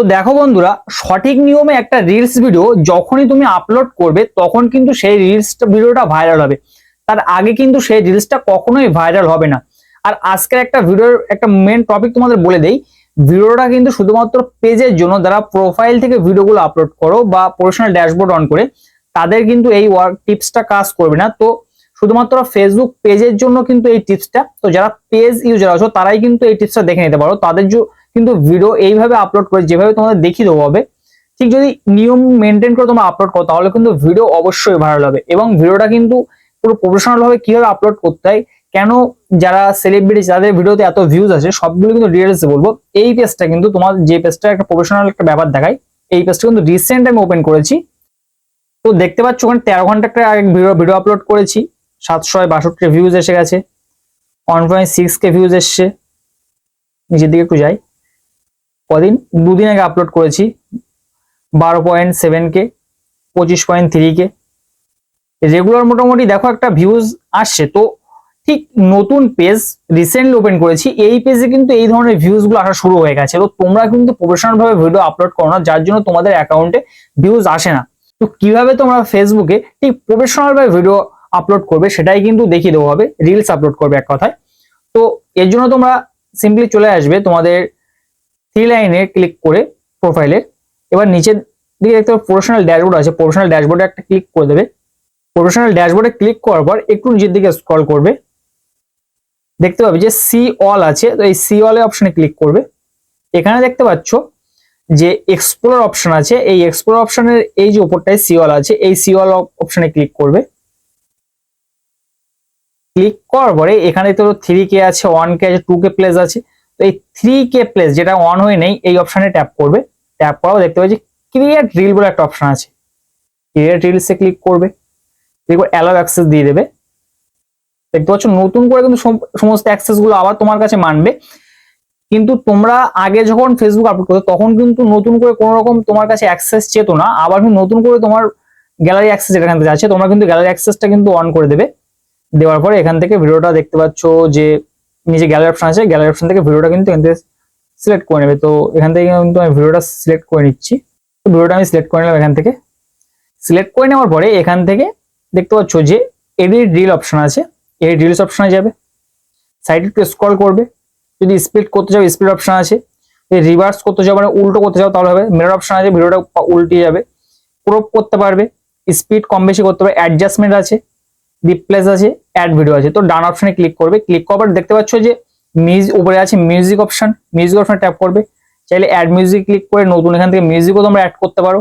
তো দেখো বন্ধুরা, সঠিক নিয়মে একটা রিলস ভিডিও যখনই তুমি আপলোড করবে, তখন কিন্তু সেই রিলস ভিডিওটা ভাইরাল হবে। তার আগে কিন্তু সেই রিলসটা কখনোই ভাইরাল হবে না। আর আজকের একটা ভিডিওর একটা মেন টপিক তোমাদের বলে দেই ভিডিওটা কিন্তু শুধুমাত্র পেজের জন্য যারা প্রোফাইল থেকে ভিডিওগুলো আপলোড করো বা প্রফেশনাল ড্যাশবোর্ড অন করে, তাদের কিন্তু এই ওয়ার্ক টিপসটা কাজ করবে না। তো শুধুমাত্র ফেসবুক পেজের জন্য কিন্তু এই টিপসটা তো যারা পেজ ইউজার আছো, তারাই কিন্তু এই টিপসটা দেখে নিতে পারো। তাদের জ- কিন্তু ভিডিও এইভাবে আপলোড করে, যেভাবে তোমাদের দেখিয়ে দেবো হবে ঠিক যদি নিয়ম মেনটেন করে তোমরা আপলোড করো, তাহলে কিন্তু ভিডিও অবশ্যই ভাইরাল হবে। এবং ভিডিওটা কিন্তু পুরো প্রফেশনাল ভাবে কীভাবে আপলোড করতে হয়, কেন যারা সেলিব্রিটি যাদের ভিডিওতে এত ভিউজ আছে, সবগুলো কিন্তু ডিটেলসে বলব। এই পেজটা কিন্তু তোমার, যে পেজটা একটা প্রফেশনাল একটা ব্যাপার দেখায়, এই পেজটা কিন্তু রিসেন্ট আমি ওপেন করেছি। তো দেখতে পাচ্ছ ওখানে তেরো ঘণ্টা একটা ভিডিও ভিডিও আপলোড করেছি। সাতশো বাষট্টি ভিউজ এসে গেছে। One point six K views এসছে। নিচের দিকে একটু যাই। কদিন? দুদিন আগে আপলোড করেছি। বারো পয়েন্ট সেভেন কে পঁচিশ পয়েন্ট থ্রি কে রেগুলার মোটামুটি দেখো একটা ভিউজ আসছে। তো ঠিক নতুন পেজ রিসেন্টলি ওপেন করেছি। এই পেজে কিন্তু এই ধরনের ভিউজগুলো আসা শুরু হয়ে গেছে। তো তোমরা কিন্তু প্রফেশনাল ভাবে ভিডিও আপলোড করো না। যার জন্য তোমাদের অ্যাকাউন্টে ভিউজ আসে না। তো কীভাবে তোমরা ফেসবুকে ঠিক প্রফেশনাল ভাবে ভিডিও আপলোড করবে সেটাই কিন্তু দেখিয়ে দেওয়া হবে। রিলস আপলোড করবে এক কথায়। তো এর জন্য তোমরা সিম্পলি চলে আসবে। তোমাদের থ্রি লাইনে ক্লিক করে প্রোফাইলের এবার নিচের দিকে দেখতে প্রফেশনাল ড্যাশবোর্ড আছে। প্রফেশনাল ড্যাশবোর্ডে একটা ক্লিক করে দেবে। প্রফেশনাল ড্যাশবোর্ডে ক্লিক করার পর একটু নিচের দিকে স্ক্রল করবে। দেখতে পাবে যে সি অল আছে। তো এই সি অল অপশনে ক্লিক করবে। এখানে দেখতে পাচ্ছ যে এক্সপ্লোর অপশন আছে। এই এক্সপ্লোর অপশনের এই যে উপরটায় সি অল আছে, এই সি অল অপশনে ক্লিক করবে। ক্লিক করার পরে এখানে তো থ্রি কে আছে ওয়ান কে আছে টু কে প্লেস আছে। তো এই থ্রি কে প্লেস যেটা অন হয়ে নেই, এই অপশনে ট্যাপ করবে। ট্যাপ করাও দেখতে পাচ্ছি ক্রিয়েট রিল বলে একটা অপশন আছে। ক্রিয়েট রিলসে ক্লিক করবে। এরপর অ্যালাউ অ্যাক্সেস দিয়ে দেবে। দেখতে পাচ্ছ, নতুন করে কিন্তু সম- সমস্ত অ্যাক্সেসগুলো আবার তোমার কাছে মানবে। কিন্তু তোমরা আগে যখন ফেসবুক আপলোড করতো, তখন কিন্তু নতুন করে কোনো রকম তোমার কাছে অ্যাক্সেস চেত না। আবার নতুন করে তোমার গ্যালারি অ্যাক্সেস এখান থেকে আছে তোমরা কিন্তু গ্যালারি অ্যাক্সেসটা কিন্তু অন করে দেবে। দেওয়ার পরে এখান থেকে ভিডিওটা দেখতে পাচ্ছ যে নিচে গ্যালারি অপশন আছে গ্যালারি অপশন থেকে ভিডিওটা কিন্তু এখান থেকে সিলেক্ট করে নেবে। তো এখান থেকে কিন্তু আমি ভিডিওটা সিলেক্ট করে নিচ্ছি। তো ভিডিওটা আমি সিলেক্ট করে নিলাম এখান থেকে। সিলেক্ট করে নেওয়ার পরে এখান থেকে দেখতে পাচ্ছ যে এডিট রিল অপশন আছে। এই রিলস অপশনে যাবে। সাইডে একটু স্ক্রল করবে। যদি স্পিড করতে চাও স্পিড অপশন আছে। যদি রিভার্স করতে চাও মানে উল্টো করতে চাও, তাহলে হবে। মিরর অপশন আছে, ভিডিওটা উল্টে যাবে। ক্রপ করতে পারবে। স্পিড কম বেশি করতে পারবে। অ্যাডজাস্টমেন্ট আছে। রিপ্লেস আছে অ্যাড ভিডিও আছে। তো ডান অপশনে ক্লিক করবে। ক্লিক করার দেখতে পাচ্ছ যে মিউজ উপরে আছে মিউজিক অপশন মিউজিক অপশনে ট্যাপ করবে। চাইলে অ্যাড মিউজিক ক্লিক করে নতুন এখান থেকে মিউজিকও তোমরা অ্যাড করতে পারো।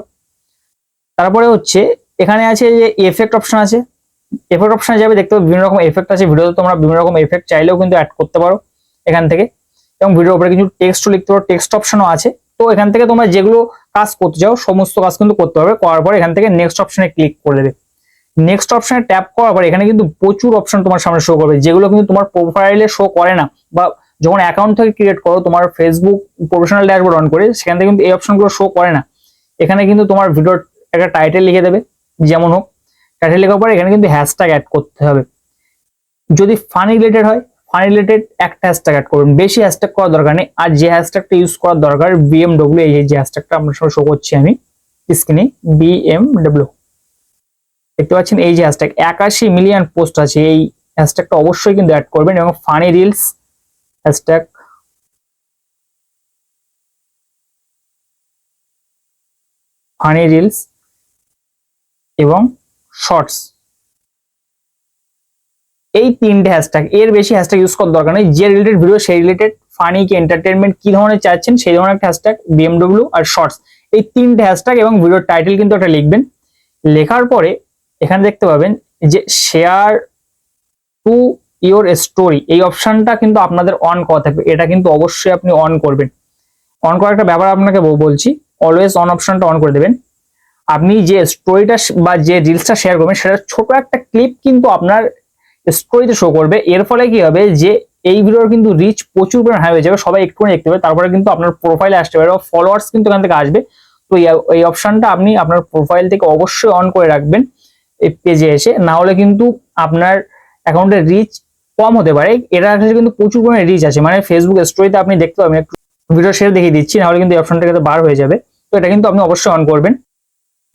তারপরে হচ্ছে, এখানে আছে যে এফেক্ট অপশন আছে। এফেক্ট অপশনে যাবে, দেখতে পাবে বিভিন্ন রকম এফেক্ট আছে। ভিডিওতে তোমরা বিভিন্ন রকম এফেক্ট চাইলেও কিন্তু অ্যাড করতে পারো এখান থেকে। এবং ভিডিওর উপরে কিছু টেক্সটও লিখতে পারো। টেক্সট অপশনও আছে। তো এখান থেকে তোমরা যেগুলো কাজ করতে চাও, সমস্ত কাজ কিন্তু করতে পারবে। করার পর এখান থেকে নেক্সট অপশনে ক্লিক করে দেবে। নেক্সট অপশনে ট্যাপ করার পর এখানে কিন্তু প্রচুর অপশন তোমার সামনে শো করবে। যেগুলো কিন্তু তোমার প্রোফাইলে শো করে না বা যখন অ্যাকাউন্ট থেকে ক্রিয়েট করো, তোমার ফেসবুক প্রফেশনাল ড্যাশবোর্ড অন করে, সেখান থেকে কিন্তু এই অপশনগুলো শো করে না। এখানে কিন্তু তোমার ভিডিওর একটা টাইটেল লিখে দেবে, যেমন হোক। টাইটেল লেখার পরে এখানে কিন্তু হ্যাশট্যাগ অ্যাড করতে হবে। যদি ফানি রিলেটেড হয় ফানি রিলেটেড একটা হ্যাশট্যাগ অ্যাড করবেন বেশি হ্যাশট্যাগ করার দরকার নেই। আর যে হ্যাশট্যাগটা ইউজ করার দরকার বিএমডব্লিউ এই যে হ্যাশট্যাগটা সঙ্গে শো করছি আমি স্ক্রিনে বিএমডব্লিউ দেখতে পাচ্ছেন এই যে হ্যাশট্যাগ একাশি মিলিয়ন পোস্ট আছে। এই হ্যাশট্যাগটা অবশ্যই কিন্তু অ্যাড করবেন এবং funny reels hashtag funny reels এবং শর্টস এই তিনটে হ্যাশট্যাগ এর বেশি হ্যাশট্যাগ ইউজ করার দরকার নেই। যে রিলেটেড ভিডিও সেই রিলেটেড ফানি কি এন্টারটেনমেন্ট কি ধরনের চাচ্ছেন, সেই ধরনের একটা হ্যাশট্যাগ বিএমডব্লিউ আর শর্টস এই তিনটে হ্যাশট্যাগ এবং ভিডিওর টাইটেল কিন্তু একটা লিখবেন। লেখার পরে এখানে দেখতে পাবেন যে শেয়ার টু ইওর স্টোরি এই অপশনটা কিন্তু আপনাদের অন করা থাকবে। এটা কিন্তু অবশ্যই আপনি অন করবেন। অন করার একটা ব্যাপার আপনাকে বলছি অলওয়েজ অন অপশনটা অন করে দেবেন। আপনি যে স্টোরিটা বা যে রিলসটা শেয়ার করবেন, সেটা ছোট একটা ক্লিপ কিন্তু আপনার স্টোরিতে শো করবে। এর ফলে কি হবে যে এই ভিডিওর কিন্তু রিচ প্রচুর পরিমাণ হয়ে যাবে। সবাই একটু দেখতে পাবে। তারপরে কিন্তু আপনার প্রোফাইলে আসতে পারে ফলোয়ার্স কিন্তু এখান থেকে আসবে। তো এই অপশনটা আপনি আপনার প্রোফাইল থেকে অবশ্যই অন করে রাখবেন। এই পেজে এসে, না হলে কিন্তু আপনার অ্যাকাউন্টের রিচ কম হতে পারে। এর কাছে কিন্তু প্রচুর পরিমাণে রিচ আছে। মানে ফেসবুক স্টোরিতে আপনি দেখতে পাবেন, একটু ভিডিও শেয়ার দেখিয়ে দিচ্ছি নাহলে কিন্তু এই অপশনটা কিন্তু বার হয়ে যাবে। তো এটা কিন্তু আপনি অবশ্যই অন করবেন।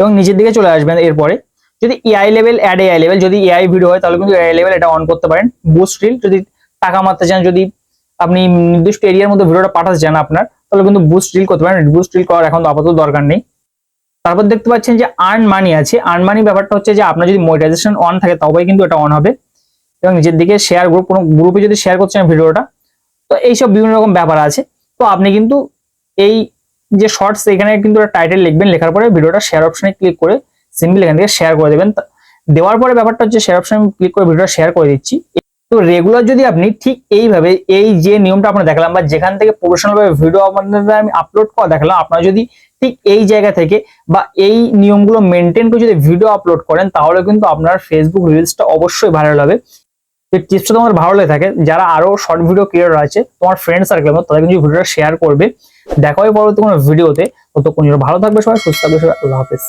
এবং নিচের দিকে চলে আসবেন এরপরে। যদি AI level add AI level যদি এআই ভিডিও হয়, তাহলে কিন্তু এআই লেভেল এটা অন করতে পারেন। বুস্ট রিল যদি টাকা মারতে চান, যদি আপনি নির্দিষ্ট এরিয়ার মধ্যে ভিডিওটা পাঠাতে চান আপনার, তাহলে কিন্তু বুস্ট রিল করতে পারেন। বুস্ট রিল করার এখন আপাতত দরকার নেই। তারপর দেখতে পাচ্ছেন যে আর্ন মানি আছে। আর্ন মানি ব্যাপারটা হচ্ছে যে আপনার যদি মনিটাইজেশন অন থাকে তবেই কিন্তু এটা অন হবে। এবং নিজের দিকে শেয়ার গ্রুপ কোনো গ্রুপে যদি শেয়ার করছেন ভিডিওটা, তো এইসব বিভিন্ন রকম ব্যাপার আছে। তো আপনি কিন্তু এই যে শর্টস এখানে কিন্তু টাইটেল লিখবেন, লেখার পরে ভিডিওটা শেয়ার অপশনে ক্লিক করে সিম্পল এখান থেকে শেয়ার করে দেবেন। দেওয়ার পরে ব্যাপারটা হচ্ছে শেয়ার অপশনে ক্লিক করে ভিডিওটা শেয়ার করে দিচ্ছি। তো রেগুলার যদি আপনি ঠিক এইভাবে এই যে নিয়মটা আপনার দেখালাম বা যেখান থেকে প্রফেশনাল ভাবে ভিডিও আপনাদের আমি আপলোড করা দেখালাম, আপনারা যদি ঠিক এই জায়গা থেকে বা এই নিয়মগুলো মেনটেন করে যদি ভিডিও আপলোড করেন, তাহলে কিন্তু আপনার ফেসবুক রিলসটা অবশ্যই ভাইরাল হবে। এই টিপসটা তোমার ভালো লেগে থাকে। যারা আরও শর্ট ভিডিও ক্রিয়েটর আছে, তোমার ফ্রেন্ড সার্কেল তাদের কিন্তু ভিডিওটা শেয়ার করবে। দেখা হয় পরবর্তী কোনো ভিডিওতে ততক্ষণ ভালো থাকবে সবাই, সুস্থ থাকবে সবাই, আল্লাহ হাফেজ।